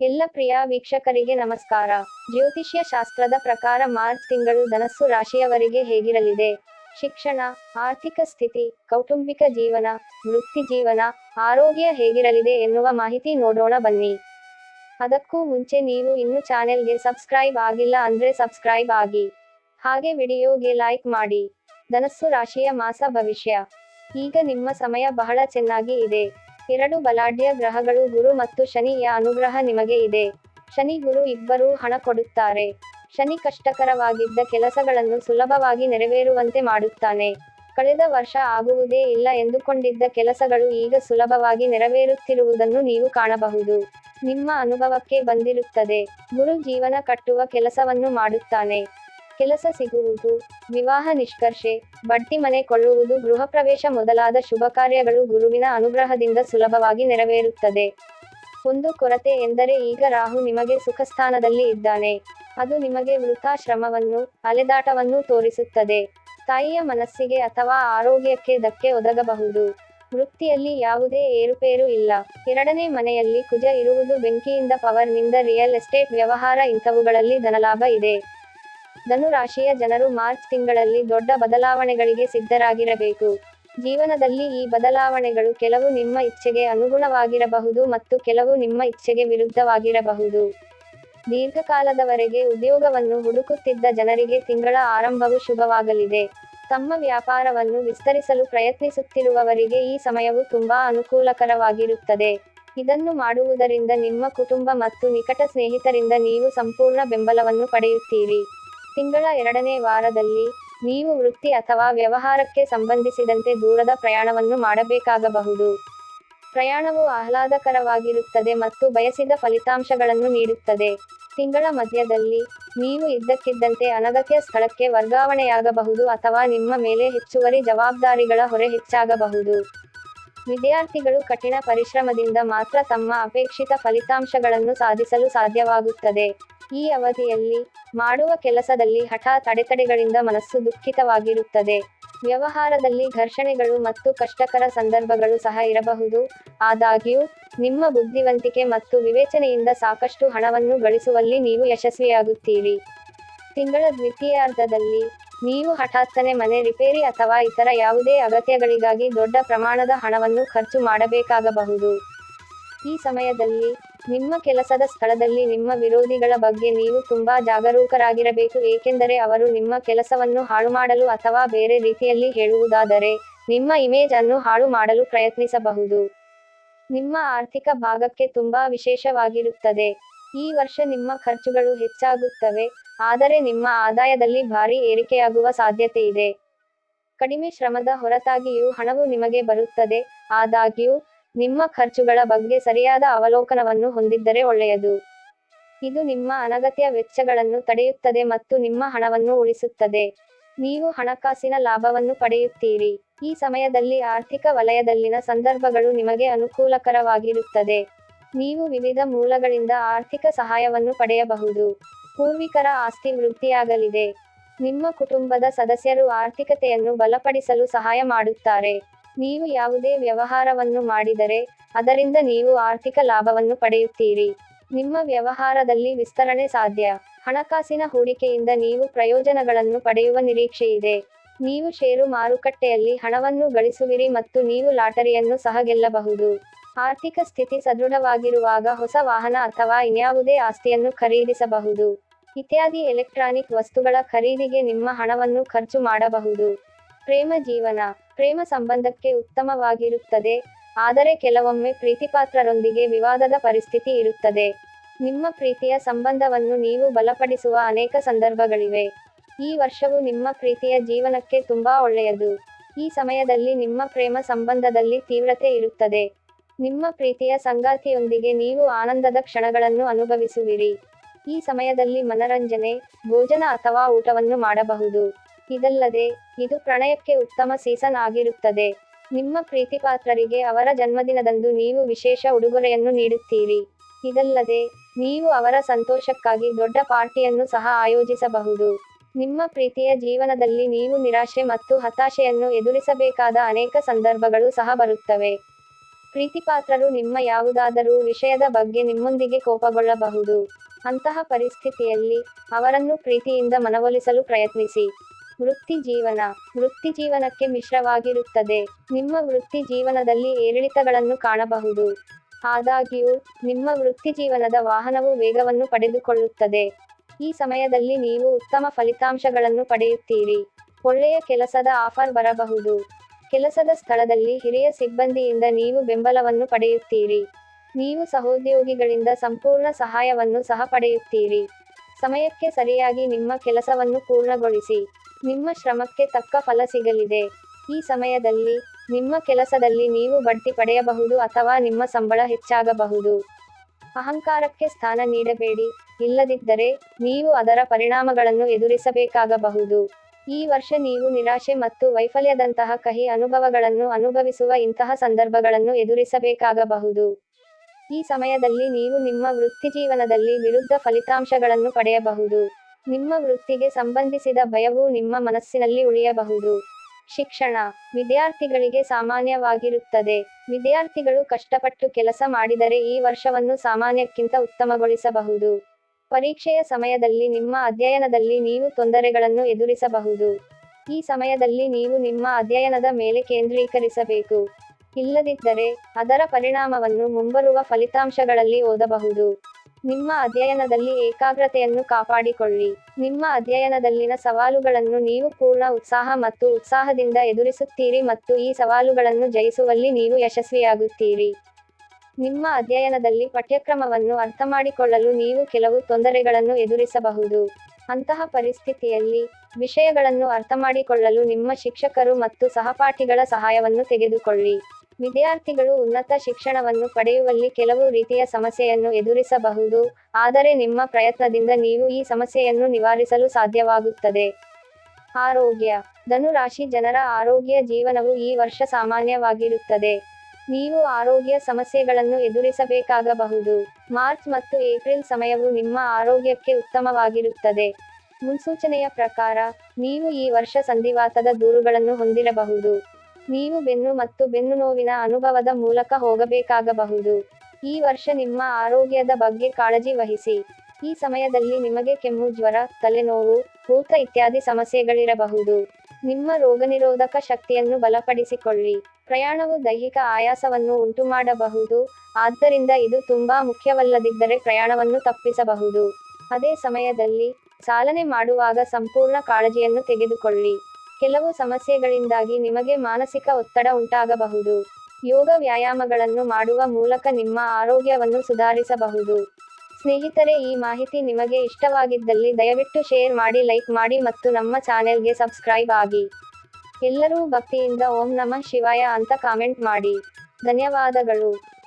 ಎಲ್ಲ ಪ್ರಿಯ ವೀಕ್ಷಕರಿಗೆ ನಮಸ್ಕಾರ. ಜ್ಯೋತಿಷ್ಯ ಶಾಸ್ತ್ರದ ಪ್ರಕಾರ ಮಾರ್ಚ್ ತಿಂಗಳು ಧನಸ್ಸು ರಾಶಿಯವರಿಗೆ ಹೇಗಿರಲಿದೆ? ಶಿಕ್ಷಣ, ಆರ್ಥಿಕ ಸ್ಥಿತಿ, ಕೌಟುಂಬಿಕ ಜೀವನ, ವೃತ್ತಿ ಜೀವನ, ಆರೋಗ್ಯ ಹೇಗಿರಲಿದೆ ಎನ್ನುವ ಮಾಹಿತಿ ನೋಡೋಣ ಬನ್ನಿ. ಅದಕ್ಕೂ ಮುಂಚೆ ನೀವು ಇನ್ನು ಚಾನೆಲ್ಗೆ ಸಬ್ಸ್ಕ್ರೈಬ್ ಆಗಿಲ್ಲ ಅಂದ್ರೆ ಸಬ್ಸ್ಕ್ರೈಬ್ ಆಗಿ. ಹಾಗೆ ವಿಡಿಯೋಗೆ ಲೈಕ್ ಮಾಡಿ. ಧನಸ್ಸು ರಾಶಿಯ ಮಾಸ ಭವಿಷ್ಯ. ಈಗ ನಿಮ್ಮ ಸಮಯ ಬಹಳ ಚೆನ್ನಾಗಿ ಇದೆ. ಎರಡು ಬಲಾಢ್ಯ ಗ್ರಹಗಳು ಗುರು ಮತ್ತು ಶನಿಯ ಅನುಗ್ರಹ ನಿಮಗೆ ಇದೆ. ಶನಿ ಗುರು ಇಬ್ಬರೂ ಹಣ ಕೊಡುತ್ತಾರೆ. ಶನಿ ಕಷ್ಟಕರವಾಗಿದ್ದ ಕೆಲಸಗಳನ್ನು ಸುಲಭವಾಗಿ ನೆರವೇರುವಂತೆ ಮಾಡುತ್ತಾನೆ. ಕಳೆದ ವರ್ಷ ಆಗುವುದೇ ಇಲ್ಲ ಎಂದುಕೊಂಡಿದ್ದ ಕೆಲಸಗಳು ಈಗ ಸುಲಭವಾಗಿ ನೆರವೇರುತ್ತಿರುವುದನ್ನು ನೀವು ಕಾಣಬಹುದು. ನಿಮ್ಮ ಅನುಭವಕ್ಕೆ ಬಂದಿರುತ್ತದೆ. ಗುರು ಜೀವನ ಕಟ್ಟುವ ಕೆಲಸವನ್ನು ಮಾಡುತ್ತಾನೆ. ಕೆಲಸ ಸಿಗುವುದು, ವಿವಾಹ ನಿಷ್ಕರ್ಷೆ, ಬಡ್ತಿ ಮನೆ ಕೊಳ್ಳುವುದು, ಗೃಹ ಪ್ರವೇಶ ಮೊದಲಾದ ಶುಭ ಕಾರ್ಯಗಳು ಗುರುವಿನ ಅನುಗ್ರಹದಿಂದ ಸುಲಭವಾಗಿ ನೆರವೇರುತ್ತದೆ. ಒಂದು ಕೊರತೆ ಎಂದರೆ ಈಗ ರಾಹು ನಿಮಗೆ ಸುಖಸ್ಥಾನದಲ್ಲಿ ಇದ್ದಾನೆ. ಅದು ನಿಮಗೆ ವೃಥಾ ಶ್ರಮವನ್ನು ಅಲೆದಾಟವನ್ನು ತೋರಿಸುತ್ತದೆ. ತಾಯಿಯ ಮನಸ್ಸಿಗೆ ಅಥವಾ ಆರೋಗ್ಯಕ್ಕೆ ಧಕ್ಕೆ ಒದಗಬಹುದು. ವೃತ್ತಿಯಲ್ಲಿ ಯಾವುದೇ ಏರುಪೇರು ಇಲ್ಲ. ಎರಡನೇ ಮನೆಯಲ್ಲಿ ಕುಜ ಇರುವುದು ಬೆಂಕಿಯಿಂದ ಪವರ್ನಿಂದ ರಿಯಲ್ ಎಸ್ಟೇಟ್ ವ್ಯವಹಾರ ಇಂಥವುಗಳಲ್ಲಿ ಧನಲಾಭ ಇದೆ. ಧನುರಾಶಿಯ ಜನರು ಮಾರ್ಚ್ ತಿಂಗಳಲ್ಲಿ ದೊಡ್ಡ ಬದಲಾವಣೆಗಳಿಗೆ ಸಿದ್ಧರಾಗಿರಬೇಕು. ಜೀವನದಲ್ಲಿ ಈ ಬದಲಾವಣೆಗಳು ಕೆಲವು ನಿಮ್ಮ ಇಚ್ಛೆಗೆ ಅನುಗುಣವಾಗಿರಬಹುದು ಮತ್ತು ಕೆಲವು ನಿಮ್ಮ ಇಚ್ಛೆಗೆ ವಿರುದ್ಧವಾಗಿರಬಹುದು. ದೀರ್ಘಕಾಲದವರೆಗೆ ಉದ್ಯೋಗವನ್ನು ಹುಡುಕುತ್ತಿದ್ದ ಜನರಿಗೆ ತಿಂಗಳ ಆರಂಭವು ಶುಭವಾಗಲಿದೆ. ತಮ್ಮ ವ್ಯಾಪಾರವನ್ನು ವಿಸ್ತರಿಸಲು ಪ್ರಯತ್ನಿಸುತ್ತಿರುವವರಿಗೆ ಈ ಸಮಯವು ತುಂಬಾ ಅನುಕೂಲಕರವಾಗಿರುತ್ತದೆ. ಇದನ್ನು ಮಾಡುವುದರಿಂದ ನಿಮ್ಮ ಕುಟುಂಬ ಮತ್ತು ನಿಕಟ ಸ್ನೇಹಿತರಿಂದ ನೀವು ಸಂಪೂರ್ಣ ಬೆಂಬಲವನ್ನು ಪಡೆಯುತ್ತೀರಿ. ತಿಂಗಳ ಎರಡನೇ ವಾರದಲ್ಲಿ ನೀವು ವೃತ್ತಿ ಅಥವಾ ವ್ಯವಹಾರಕ್ಕೆ ಸಂಬಂಧಿಸಿದಂತೆ ದೂರದ ಪ್ರಯಾಣವನ್ನು ಮಾಡಬೇಕಾಗಬಹುದು. ಪ್ರಯಾಣವು ಆಹ್ಲಾದಕರವಾಗಿರುತ್ತದೆ ಮತ್ತು ಬಯಸಿದ ಫಲಿತಾಂಶಗಳನ್ನು ನೀಡುತ್ತದೆ. ತಿಂಗಳ ಮಧ್ಯದಲ್ಲಿ ನೀವು ಇದ್ದಕ್ಕಿದ್ದಂತೆ ಅನಗತ್ಯ ಸ್ಥಳಕ್ಕೆ ವರ್ಗಾವಣೆಯಾಗಬಹುದು ಅಥವಾ ನಿಮ್ಮ ಮೇಲೆ ಹೆಚ್ಚುವರಿ ಜವಾಬ್ದಾರಿಗಳ ಹೊರೆ ಹೆಚ್ಚಾಗಬಹುದು. ವಿದ್ಯಾರ್ಥಿಗಳು ಕಠಿಣ ಪರಿಶ್ರಮದಿಂದ ಮಾತ್ರ ತಮ್ಮ ಅಪೇಕ್ಷಿತ ಫಲಿತಾಂಶಗಳನ್ನು ಸಾಧಿಸಲು ಸಾಧ್ಯವಾಗುತ್ತದೆ. ಈ ಅವಧಿಯಲ್ಲಿ ಮಾಡುವ ಕೆಲಸದಲ್ಲಿ ಹಠಾತ್ ಅಡೆತಡೆಗಳಿಂದ ಮನಸ್ಸು ದುಃಖಿತವಾಗಿರುತ್ತದೆ. ವ್ಯವಹಾರದಲ್ಲಿ ಘರ್ಷಣೆಗಳು ಮತ್ತು ಕಷ್ಟಕರ ಸಂದರ್ಭಗಳು ಸಹ ಇರಬಹುದು. ಆದಾಗ್ಯೂ, ನಿಮ್ಮ ಬುದ್ಧಿವಂತಿಕೆ ಮತ್ತು ವಿವೇಚನೆಯಿಂದ ಸಾಕಷ್ಟು ಹಣವನ್ನು ಗಳಿಸುವಲ್ಲಿ ನೀವು ಯಶಸ್ವಿಯಾಗುತ್ತೀರಿ. ತಿಂಗಳ ದ್ವಿತೀಯಾರ್ಧದಲ್ಲಿ, ನೀವು ಹಠಾತ್ತನೆ ಮನೆ ರಿಪೇರಿ ಅಥವಾ ಇತರ ಯಾವುದೇ ಅಗತ್ಯಗಳಿಗಾಗಿ ದೊಡ್ಡ ಪ್ರಮಾಣದ ಹಣವನ್ನು ಖರ್ಚು ಮಾಡಬೇಕಾಗಬಹುದು. ಈ ಸಮಯದಲ್ಲಿ ನಿಮ್ಮ ಕೆಲಸದ ಸ್ಥಳದಲ್ಲಿ ನಿಮ್ಮ ವಿರೋಧಿಗಳ ಬಗ್ಗೆ ನೀವು ತುಂಬಾ ಜಾಗರೂಕರಾಗಿರಬೇಕು, ಏಕೆಂದರೆ ಅವರು ನಿಮ್ಮ ಕೆಲಸವನ್ನು ಹಾಳು ಮಾಡಲು ಅಥವಾ ಬೇರೆ ರೀತಿಯಲ್ಲಿ ಹೇಳುವುದಾದರೆ ನಿಮ್ಮ ಇಮೇಜ್ ಅನ್ನು ಹಾಳು ಮಾಡಲು ಪ್ರಯತ್ನಿಸಬಹುದು. ನಿಮ್ಮ ಆರ್ಥಿಕ ಭಾಗಕ್ಕೆ ತುಂಬಾ ವಿಶೇಷವಾಗಿರುತ್ತದೆ. ಈ ವರ್ಷ ನಿಮ್ಮ ಖರ್ಚುಗಳು ಹೆಚ್ಚಾಗುತ್ತವೆ, ಆದರೆ ನಿಮ್ಮ ಆದಾಯದಲ್ಲಿ ಭಾರಿ ಏರಿಕೆಯಾಗುವ ಸಾಧ್ಯತೆ ಇದೆ ಕಡಿಮೆ ಶ್ರಮದ ಹೊರತಾಗಿಯೂ ಹಣವು ನಿಮಗೆ ಬರುತ್ತದೆ, ಆದಾಗ್ಯೂ ನಿಮ್ಮ ಖರ್ಚುಗಳ ಬಗ್ಗೆ ಸರಿಯಾದ ಅವಲೋಕನವನ್ನು ಹೊಂದಿದ್ದರೆ ಒಳ್ಳೆಯದು. ಇದು ನಿಮ್ಮ ಅನಗತ್ಯ ವೆಚ್ಚಗಳನ್ನು ತಡೆಯುತ್ತದೆ ಮತ್ತು ನಿಮ್ಮ ಹಣವನ್ನು ಉಳಿಸುತ್ತದೆ. ನೀವು ಹಣಕಾಸಿನ ಲಾಭವನ್ನು ಪಡೆಯುತ್ತೀರಿ. ಈ ಸಮಯದಲ್ಲಿ ಆರ್ಥಿಕ ವಲಯದಲ್ಲಿನ ಸಂದರ್ಭಗಳು ನಿಮಗೆ ಅನುಕೂಲಕರವಾಗಿರುತ್ತದೆ. ನೀವು ವಿವಿಧ ಮೂಲಗಳಿಂದ ಆರ್ಥಿಕ ಸಹಾಯವನ್ನು ಪಡೆಯಬಹುದು. ಪೂರ್ವಿಕರ ಆಸ್ತಿ ವೃದ್ಧಿಯಾಗಲಿದೆ. ನಿಮ್ಮ ಕುಟುಂಬದ ಸದಸ್ಯರು ಆರ್ಥಿಕತೆಯನ್ನು ಬಲಪಡಿಸಲು ಸಹಾಯ ಮಾಡುತ್ತಾರೆ. ನೀವು ಯಾವುದೇ ವ್ಯವಹಾರವನ್ನು ಮಾಡಿದರೆ, ಅದರಿಂದ ನೀವು ಆರ್ಥಿಕ ಲಾಭವನ್ನು ಪಡೆಯುತ್ತೀರಿ. ನಿಮ್ಮ ವ್ಯವಹಾರದಲ್ಲಿ ವಿಸ್ತರಣೆ ಸಾಧ್ಯ. ಹಣಕಾಸಿನ ಹೂಡಿಕೆಯಿಂದ ನೀವು ಪ್ರಯೋಜನಗಳನ್ನು ಪಡೆಯುವ ನಿರೀಕ್ಷೆಯಿದೆ ನೀವು ಷೇರು ಮಾರುಕಟ್ಟೆಯಲ್ಲಿ ಹಣವನ್ನು ಗಳಿಸುವಿರಿ ಮತ್ತು ನೀವು ಲಾಟರಿಯನ್ನು ಸಹ ಗೆಲ್ಲಬಹುದು. ಆರ್ಥಿಕ ಸ್ಥಿತಿ ಸದೃಢವಾಗಿರುವಾಗ ಹೊಸ ವಾಹನ ಅಥವಾ ಇನ್ಯಾವುದೇ ಆಸ್ತಿಯನ್ನು ಖರೀದಿಸಬಹುದು. ಇತ್ಯಾದಿ ಎಲೆಕ್ಟ್ರಾನಿಕ್ ವಸ್ತುಗಳ ಖರೀದಿಗೆ ನಿಮ್ಮ ಹಣವನ್ನು ಖರ್ಚು ಮಾಡಬಹುದು. ಪ್ರೇಮ ಜೀವನ, ಪ್ರೇಮ ಸಂಬಂಧಕ್ಕೆ ಉತ್ತಮವಾಗಿರುತ್ತದೆ. ಆದರೆ ಕೆಲವೊಮ್ಮೆ ಪ್ರೀತಿಪಾತ್ರರೊಂದಿಗೆ ವಿವಾದದ ಪರಿಸ್ಥಿತಿ ಇರುತ್ತದೆ. ನಿಮ್ಮ ಪ್ರೀತಿಯ ಸಂಬಂಧವನ್ನು ನೀವು ಬಲಪಡಿಸುವ ಅನೇಕ ಸಂದರ್ಭಗಳಿವೆ. ಈ ವರ್ಷವು ನಿಮ್ಮ ಪ್ರೀತಿಯ ಜೀವನಕ್ಕೆ ತುಂಬಾ ಒಳ್ಳೆಯದು. ಈ ಸಮಯದಲ್ಲಿ ನಿಮ್ಮ ಪ್ರೇಮ ಸಂಬಂಧದಲ್ಲಿ ತೀವ್ರತೆ ಇರುತ್ತದೆ. ನಿಮ್ಮ ಪ್ರೀತಿಯ ಸಂಗಾತಿಯೊಂದಿಗೆ ನೀವು ಆನಂದದ ಕ್ಷಣಗಳನ್ನು ಅನುಭವಿಸುವಿರಿ. ಈ ಸಮಯದಲ್ಲಿ ಮನರಂಜನೆ, ಭೋಜನ ಅಥವಾ ಊಟವನ್ನು ಮಾಡಬಹುದು. ಇದಲ್ಲದೆ, ಇದು ಪ್ರಣಯಕ್ಕೆ ಉತ್ತಮ ಸೀಸನ್ ಆಗಿರುತ್ತದೆ. ನಿಮ್ಮ ಪ್ರೀತಿಪಾತ್ರರಿಗೆ ಅವರ ಜನ್ಮದಿನದಂದು ನೀವು ವಿಶೇಷ ಉಡುಗೊರೆಯನ್ನು ನೀಡುತ್ತೀರಿ. ಇದಲ್ಲದೆ, ನೀವು ಅವರ ಸಂತೋಷಕ್ಕಾಗಿ ದೊಡ್ಡ ಪಾರ್ಟಿಯನ್ನು ಸಹ ಆಯೋಜಿಸಬಹುದು. ನಿಮ್ಮ ಪ್ರೀತಿಯ ಜೀವನದಲ್ಲಿ ನೀವು ನಿರಾಶೆ ಮತ್ತು ಹತಾಶೆಯನ್ನು ಎದುರಿಸಬೇಕಾದ ಅನೇಕ ಸಂದರ್ಭಗಳು ಸಹ ಬರುತ್ತವೆ. ಪ್ರೀತಿಪಾತ್ರರು ನಿಮ್ಮ ಯಾವುದಾದರೂ ವಿಷಯದ ಬಗ್ಗೆ ನಿಮ್ಮೊಂದಿಗೆ ಕೋಪಗೊಳ್ಳಬಹುದು. ಅಂತಹ ಪರಿಸ್ಥಿತಿಯಲ್ಲಿ, ಅವರನ್ನು ಪ್ರೀತಿಯಿಂದ ಮನವೊಲಿಸಲು ಪ್ರಯತ್ನಿಸಿ. ವೃತ್ತಿ ಜೀವನ ವೃತ್ತಿ ಜೀವನಕ್ಕೆ ಮಿಶ್ರವಾಗಿರುತ್ತದೆ. ನಿಮ್ಮ ವೃತ್ತಿ ಜೀವನದಲ್ಲಿ ಏರಿಳಿತಗಳನ್ನು ಕಾಣಬಹುದು. ಆದಾಗ್ಯೂ, ನಿಮ್ಮ ವೃತ್ತಿ ಜೀವನದ ವಾಹನವು ವೇಗವನ್ನು ಪಡೆದುಕೊಳ್ಳುತ್ತದೆ. ಈ ಸಮಯದಲ್ಲಿ ನೀವು ಉತ್ತಮ ಫಲಿತಾಂಶಗಳನ್ನು ಪಡೆಯುತ್ತೀರಿ. ಒಳ್ಳೆಯ ಕೆಲಸದ ಆಫರ್ ಬರಬಹುದು. ಕೆಲಸದ ಸ್ಥಳದಲ್ಲಿ ಹಿರಿಯ ಸಿಬ್ಬಂದಿಯಿಂದ ನೀವು ಬೆಂಬಲವನ್ನು ಪಡೆಯುತ್ತೀರಿ. ನೀವು ಸಹೋದ್ಯೋಗಿಗಳಿಂದ ಸಂಪೂರ್ಣ ಸಹಾಯವನ್ನು ಸಹ ಪಡೆಯುತ್ತೀರಿ. ಸಮಯಕ್ಕೆ ಸರಿಯಾಗಿ ನಿಮ್ಮ ಕೆಲಸವನ್ನು ಪೂರ್ಣಗೊಳಿಸಿ. ನಿಮ್ಮ ಶ್ರಮಕ್ಕೆ ತಕ್ಕ ಫಲ ಸಿಗಲಿದೆ. ಈ ಸಮಯದಲ್ಲಿ, ನಿಮ್ಮ ಕೆಲಸದಲ್ಲಿ ನೀವು ಬಡ್ತಿ ಪಡೆಯಬಹುದು ಅಥವಾ ನಿಮ್ಮ ಸಂಬಳ ಹೆಚ್ಚಾಗಬಹುದು. ಅಹಂಕಾರಕ್ಕೆ ಸ್ಥಾನ ನೀಡಬೇಡಿ. ಇಲ್ಲದಿದ್ದರೆ, ನೀವು ಅದರ ಪರಿಣಾಮಗಳನ್ನು ಎದುರಿಸಬೇಕಾಗಬಹುದು. ಈ ವರ್ಷ ನೀವು ನಿರಾಶೆ ಮತ್ತು ವೈಫಲ್ಯದಂತಹ ಕಹಿ ಅನುಭವಗಳನ್ನು ಅನುಭವಿಸುವ ಇಂತಹ ಸಂದರ್ಭಗಳನ್ನು ಎದುರಿಸಬೇಕಾಗಬಹುದು. ಈ ಸಮಯದಲ್ಲಿ ನೀವು ನಿಮ್ಮ ವೃತ್ತಿಜೀವನದಲ್ಲಿ ವಿರುದ್ಧ ಫಲಿತಾಂಶಗಳನ್ನು ಪಡೆಯಬಹುದು. ನಿಮ್ಮ ವೃತ್ತಿಗೆ ಸಂಬಂಧಿಸಿದ ಭಯವು ನಿಮ್ಮ ಮನಸ್ಸಿನಲ್ಲಿ ಉಳಿಯಬಹುದು. ಶಿಕ್ಷಣ, ವಿದ್ಯಾರ್ಥಿಗಳಿಗೆ ಸಾಮಾನ್ಯವಾಗಿರುತ್ತದೆ. ವಿದ್ಯಾರ್ಥಿಗಳು ಕಷ್ಟಪಟ್ಟು ಕೆಲಸ ಮಾಡಿದರೆ ಈ ವರ್ಷವನ್ನು ಸಾಮಾನ್ಯಕ್ಕಿಂತ ಉತ್ತಮಗೊಳಿಸಬಹುದು. ಪರೀಕ್ಷೆಯ ಸಮಯದಲ್ಲಿ ನಿಮ್ಮ ಅಧ್ಯಯನದಲ್ಲಿ ನೀವು ತೊಂದರೆಗಳನ್ನು ಎದುರಿಸಬಹುದು. ಈ ಸಮಯದಲ್ಲಿ ನೀವು ನಿಮ್ಮ ಅಧ್ಯಯನದ ಮೇಲೆ ಕೇಂದ್ರೀಕರಿಸಬೇಕು. ಇಲ್ಲದಿದ್ದರೆ ಅದರ ಪರಿಣಾಮವನ್ನು ಮುಂಬರುವ ಫಲಿತಾಂಶಗಳಲ್ಲಿ ಓದಬಹುದು. ನಿಮ್ಮ ಅಧ್ಯಯನದಲ್ಲಿ ಏಕಾಗ್ರತೆಯನ್ನು ಕಾಪಾಡಿಕೊಳ್ಳಿ. ನಿಮ್ಮ ಅಧ್ಯಯನದಲ್ಲಿನ ಸವಾಲುಗಳನ್ನು ನೀವು ಪೂರ್ಣ ಉತ್ಸಾಹ ಮತ್ತು ಉತ್ಸಾಹದಿಂದ ಎದುರಿಸುತ್ತೀರಿ ಮತ್ತು ಈ ಸವಾಲುಗಳನ್ನು ಜಯಿಸುವಲ್ಲಿ ನೀವು ಯಶಸ್ವಿಯಾಗುತ್ತೀರಿ. ನಿಮ್ಮ ಅಧ್ಯಯನದಲ್ಲಿ ಪಠ್ಯಕ್ರಮವನ್ನು ಅರ್ಥಮಾಡಿಕೊಳ್ಳಲು ನೀವು ಕೆಲವು ತೊಂದರೆಗಳನ್ನು ಎದುರಿಸಬಹುದು. ಅಂತಹ ಪರಿಸ್ಥಿತಿಯಲ್ಲಿ ವಿಷಯಗಳನ್ನು ಅರ್ಥಮಾಡಿಕೊಳ್ಳಲು ನಿಮ್ಮ ಶಿಕ್ಷಕರು ಮತ್ತು ಸಹಪಾಠಿಗಳ ಸಹಾಯವನ್ನು ತೆಗೆದುಕೊಳ್ಳಿ. ವಿದ್ಯಾರ್ಥಿಗಳು ಉನ್ನತ ಶಿಕ್ಷಣವನ್ನು ಪಡೆಯುವಲ್ಲಿ ಕೆಲವು ರೀತಿಯ ಸಮಸ್ಯೆಯನ್ನು ಎದುರಿಸಬಹುದು. ಆದರೆ ನಿಮ್ಮ ಪ್ರಯತ್ನದಿಂದ ನೀವು ಈ ಸಮಸ್ಯೆಯನ್ನು ನಿವಾರಿಸಲು ಸಾಧ್ಯವಾಗುತ್ತದೆ. ಆರೋಗ್ಯ. ಧನುರಾಶಿ ಜನರ ಆರೋಗ್ಯ ಜೀವನವು ಈ ವರ್ಷ ಸಾಮಾನ್ಯವಾಗಿರುತ್ತದೆ. ನೀವು ಆರೋಗ್ಯ ಸಮಸ್ಯೆಗಳನ್ನು ಎದುರಿಸಬೇಕಾಗಬಹುದು. ಮಾರ್ಚ್ ಮತ್ತು ಏಪ್ರಿಲ್ ಸಮಯವು ನಿಮ್ಮ ಆರೋಗ್ಯಕ್ಕೆ ಉತ್ತಮವಾಗಿರುತ್ತದೆ. ಮುನ್ಸೂಚನೆಯ ಪ್ರಕಾರ, ನೀವು ಈ ವರ್ಷ ಸಂಧಿವಾತದ ದೂರುಗಳನ್ನು ಹೊಂದಿರಬಹುದು. ನೀವು ಬೆನ್ನು ಮತ್ತು ಬೆನ್ನು ನೋವಿನ ಅನುಭವದ ಮೂಲಕ ಹೋಗಬೇಕಾಗಬಹುದು. ಈ ವರ್ಷ ನಿಮ್ಮ ಆರೋಗ್ಯದ ಬಗ್ಗೆ ಕಾಳಜಿ ವಹಿಸಿ. ಈ ಸಮಯದಲ್ಲಿ ನಿಮಗೆ ಕೆಮ್ಮು, ಜ್ವರ, ತಲೆನೋವು ಊತ ಇತ್ಯಾದಿ ಸಮಸ್ಯೆಗಳಿರಬಹುದು. ನಿಮ್ಮ ರೋಗನಿರೋಧಕ ಶಕ್ತಿಯನ್ನು ಬಲಪಡಿಸಿಕೊಳ್ಳಿ. ಪ್ರಯಾಣವು ದೈಹಿಕ ಆಯಾಸವನ್ನು ಉಂಟುಮಾಡಬಹುದು. ಆದ್ದರಿಂದ ಇದು ತುಂಬಾ ಮುಖ್ಯವಲ್ಲದಿದ್ದರೆ ಪ್ರಯಾಣವನ್ನು ತಪ್ಪಿಸಬಹುದು. ಅದೇ ಸಮಯದಲ್ಲಿ ಚಾಲನೆ ಮಾಡುವಾಗ ಸಂಪೂರ್ಣ ಕಾಳಜಿಯನ್ನು ತೆಗೆದುಕೊಳ್ಳಿ. ಕೆಲವು ಸಮಸ್ಯೆಗಳಿಂದಾಗಿ ನಿಮಗೆ ಮಾನಸಿಕ ಒತ್ತಡ ಉಂಟಾಗಬಹುದು. ಯೋಗ ವ್ಯಾಯಾಮಗಳನ್ನು ಮಾಡುವ ಮೂಲಕ ನಿಮ್ಮ ಆರೋಗ್ಯವನ್ನು ಸುಧಾರಿಸಬಹುದು. ಸ್ನೇಹಿತರೆ, ಈ ಮಾಹಿತಿ ನಿಮಗೆ ಇಷ್ಟವಾಗಿದ್ದಲ್ಲಿ ದಯವಿಟ್ಟು ಶೇರ್ ಮಾಡಿ, ಲೈಕ್ ಮಾಡಿ ಮತ್ತು ನಮ್ಮ ಚಾನೆಲ್ಗೆ ಸಬ್ಸ್ಕ್ರೈಬ್ ಆಗಿ. ಎಲ್ಲರೂ ಭಕ್ತಿಯಿಂದ ಓಂ ನಮಃ ಶಿವಾಯ ಅಂತ ಕಾಮೆಂಟ್ ಮಾಡಿ. ಧನ್ಯವಾದಗಳು.